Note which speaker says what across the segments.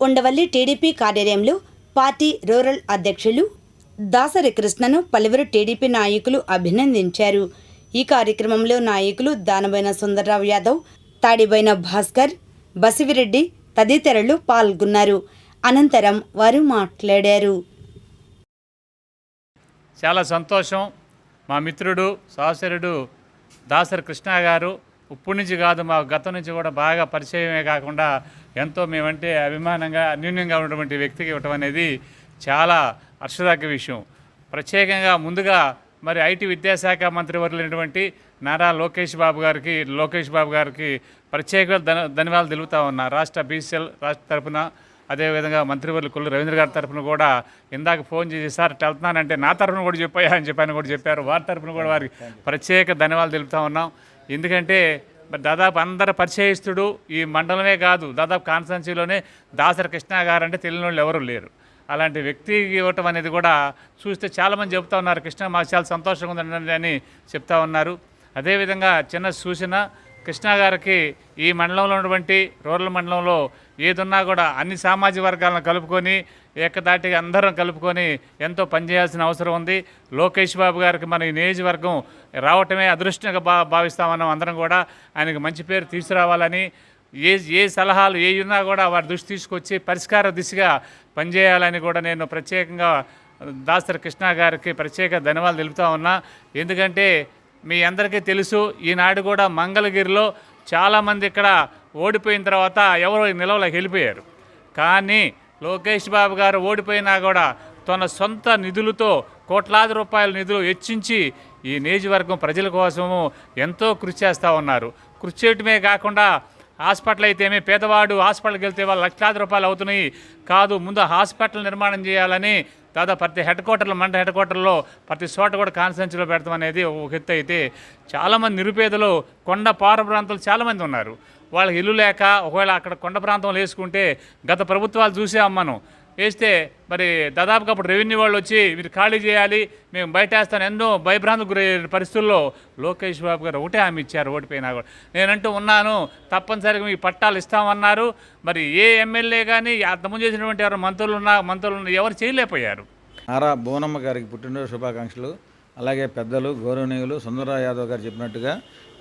Speaker 1: Undavalli TDP కార్యాలయంలో party rural అధ్యక్షులు దాసరి కృష్ణను పలువురు టీడీపీ నాయకులు అభినందించారు. ఈ కార్యక్రమంలో నాయకులు దానబైన సుందరరావు యాదవ్ తాడిబైన భాస్కర్ బసివిరెడ్డి తదితరులు పాల్గొన్నారు. అనంతరం వారు మాట్లాడారు.
Speaker 2: చాలా సంతోషం. మా మిత్రుడు సహచరుడు దాసరి కృష్ణ గారు ఇప్పటి నుంచి కాదు మా గతం నుంచి కూడా బాగా పరిచయమే కాకుండా ఎంతో మేమంటే అభిమానంగా అన్యూన్యంగా ఉన్నటువంటి వ్యక్తికి ఇవ్వటం అనేది చాలా హర్షదాక విషయం. ప్రత్యేకంగా ముందుగా మరి ఐటీ విద్యాశాఖ మంత్రి వర్లైనటువంటి నారా లోకేష్ బాబు గారికి లోకేష్ బాబు గారికి ప్రత్యేక ధన ధన్యవాదాలు తెలుపుతా ఉన్నా. రాష్ట్ర బీసీఎల్ రాష్ట్ర తరపున అదేవిధంగా మంత్రివర్లు కొల్లు రవీంద్ర గారి తరఫున కూడా ఇందాక ఫోన్ చేసి సార్ వెళ్తున్నానంటే నా తరపున కూడా చెప్పాయా? అని చెప్పాను కూడా చెప్పారు. వారి తరపున కూడా వారికి ప్రత్యేక ధన్యవాదాలు తెలుపుతా ఉన్నాం. ఎందుకంటే దాదాపు అందరు పరిచయస్తుడు ఈ మండలమే కాదు దాదాపు కాన్స్టన్సీలోనే దాసరి కృష్ణ గారు అంటే తెలియని వాళ్ళు ఎవరు లేరు. అలాంటి వ్యక్తి ఇవ్వటం అనేది కూడా చూస్తే చాలామంది చెప్తా ఉన్నారు కృష్ణ మాకు చాలా సంతోషంగా ఉందండి అని చెప్తా ఉన్నారు. అదేవిధంగా చిన్న సూచన కృష్ణ గారికి ఈ మండలంలో ఉన్నటువంటి రూరల్ మండలంలో ఏదున్నా కూడా అన్ని సామాజిక వర్గాలను కలుపుకొని ఏకదాటిగా అందరం కలుపుకొని ఎంతో పనిచేయాల్సిన అవసరం ఉంది. లోకేష్ బాబు గారికి మన ఈ నియోజకవర్గం రావటమే అదృష్టంగా భా భావిస్తామన్నాం అందరం కూడా. ఆయనకు మంచి పేరు తీసుకురావాలని ఏ ఏ సలహాలు ఏ ఉన్నా కూడా వారి దృష్టి తీసుకొచ్చి పరిష్కార దిశగా పనిచేయాలని కూడా నేను ప్రత్యేకంగా దాసరి కృష్ణ గారికి ప్రత్యేక ధన్యవాదాలు తెలుపుతా ఉన్నా. ఎందుకంటే మీ అందరికీ తెలుసు ఈనాడు కూడా మంగళగిరిలో చాలామంది ఇక్కడ ఓడిపోయిన తర్వాత ఎవరో నిలవలోకి వెళ్ళిపోయారు. కానీ లోకేష్ బాబు గారు ఓడిపోయినా కూడా తన సొంత నిధులతో కోట్లాది రూపాయల నిధులు వెచ్చించి ఈ నియోజకవర్గం ప్రజల కోసము ఎంతో కృషి చేస్తూ ఉన్నారు. కృషి చేయటమే కాకుండా హాస్పిటల్ అయితేనే పేదవాడు హాస్పిటల్కి వెళ్తే వాళ్ళు లక్షలాది రూపాయలు అవుతున్నాయి. కాదు ముందు హాస్పిటల్ నిర్మాణం చేయాలని దాదాపు ప్రతి హెడ్ క్వార్టర్లో మండల హెడ్ క్వార్టర్లో ప్రతి చోట కూడా కాన్స్టెన్సీలో పెడతాం అనేది ఒక ఎత్తు అయితే చాలామంది నిరుపేదలు కొండ పార ప్రాంతాలు చాలామంది ఉన్నారు. వాళ్ళకి ఇల్లు లేక ఒకవేళ అక్కడ కొండ ప్రాంతంలో వేసుకుంటే గత ప్రభుత్వాలు చూసాం మనం వేస్తే మరి దాదాపుగా అప్పుడు రెవెన్యూ వాళ్ళు వచ్చి మీరు ఖాళీ చేయాలి మేము బయట వేస్తాను ఎన్నో భయభ్రాంతులకు గురయ్యే పరిస్థితుల్లో లోకేష్ బాబు గారు ఒకటే హామీ ఇచ్చారు ఓడిపోయినా కూడా. నేనంటూ ఉన్నాను తప్పనిసరిగా మీకు పట్టాలు ఇస్తామన్నారు. మరి ఏ ఎమ్మెల్యే కానీ అర్థం చేసినటువంటి ఎవరు మంత్రులు ఉన్నా మంత్రులు ఉన్నా ఎవరు చేయలేకపోయారు.
Speaker 3: నారా భువనమ్మ గారికి పుట్టినరోజు శుభాకాంక్షలు. అలాగే పెద్దలు గౌరవనీయులు సుందరరావు యాదవ్ గారు చెప్పినట్టుగా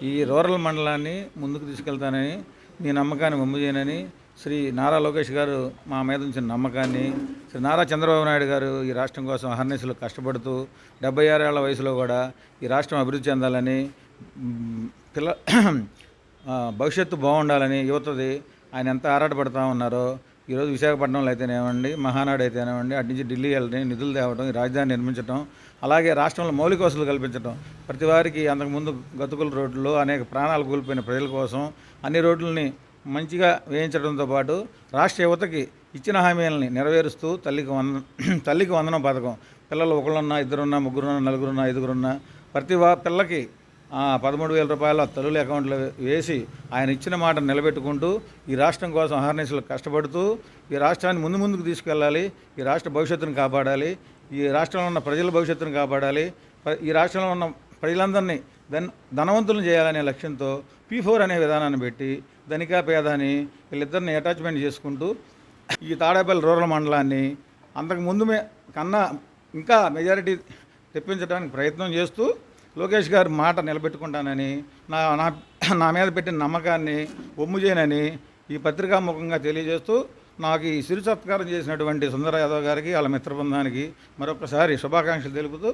Speaker 3: ఈ రూరల్ మండలాన్ని ముందుకు తీసుకెళ్తానని మీ నమ్మకాన్ని వమ్ము చేయనని శ్రీ నారా లోకేష్ గారు మా మీద ఉంచిన నమ్మకాన్ని శ్రీ నారా చంద్రబాబు నాయుడు గారు ఈ రాష్ట్రం కోసం అహర్నిశలు కష్టపడుతూ డెబ్బై ఆరేళ్ళ వయసులో కూడా ఈ రాష్ట్రం అభివృద్ధి చెందాలని పిల్ల భవిష్యత్తు బాగుండాలని యువతది ఆయన ఎంత ఆరాటపడతా ఉన్నారో ఈరోజు విశాఖపట్నంలో అయితేనేవ్వండి మహానాడు అయితేనేవ్వండి అటు నుంచి ఢిల్లీ వెళ్ళడం నిధులు తేవడం ఈ రాజధాని నిర్మించడం అలాగే రాష్ట్రంలో మౌలిక వసతులు కల్పించడం ప్రతి వారికి అంతకుముందు గతుకుల రోడ్లు అనేక ప్రాణాలు కోల్పోయిన ప్రజల కోసం అన్ని రోడ్లని మంచిగా వేయించడంతో పాటు రాష్ట్ర యువతకి ఇచ్చిన హామీలని నెరవేరుస్తూ తల్లికి వంద తల్లికి వందనం పథకం. పిల్లలు ఒకళ్ళున్నా ఇద్దరున్నా ముగ్గురున్నా నలుగురున్నా ఐదుగురున్నా ప్రతి పిల్లకి పదమూడు వేల రూపాయల తల్లుల అకౌంట్లో వేసి ఆయన ఇచ్చిన మాట నిలబెట్టుకుంటూ ఈ రాష్ట్రం కోసం అహర్నిశలు కష్టపడుతూ ఈ రాష్ట్రాన్ని ముందు ముందుకు తీసుకెళ్ళాలి. ఈ రాష్ట్ర భవిష్యత్తును కాపాడాలి. ఈ రాష్ట్రంలో ఉన్న ప్రజల భవిష్యత్తును కాపాడాలి. ఈ రాష్ట్రంలో ఉన్న ప్రజలందరినీ ధన్ ధనవంతులను చేయాలనే లక్ష్యంతో పీ ఫోర్ అనే విధానాన్ని పెట్టి ధనికా పేద అని వీళ్ళిద్దరిని అటాచ్మెంట్ చేసుకుంటూ ఈ తాడేపల్లి రూరల్ మండలాన్ని అంతకు ముందు మే కన్నా ఇంకా మెజారిటీ తెప్పించడానికి ప్రయత్నం చేస్తూ లోకేష్ గారి మాట నిలబెట్టుకుంటానని నా నా నా మీద పెట్టిన నమ్మకాన్ని ఒమ్ము చేయనని ఈ పత్రికా ముఖంగా తెలియజేస్తూ నాకు ఈ సిరి సత్కారం చేసినటువంటి సుందర యాదవ్ గారికి వాళ్ళ మిత్రబృందానికి మరొకసారి శుభాకాంక్షలు తెలుపుతూ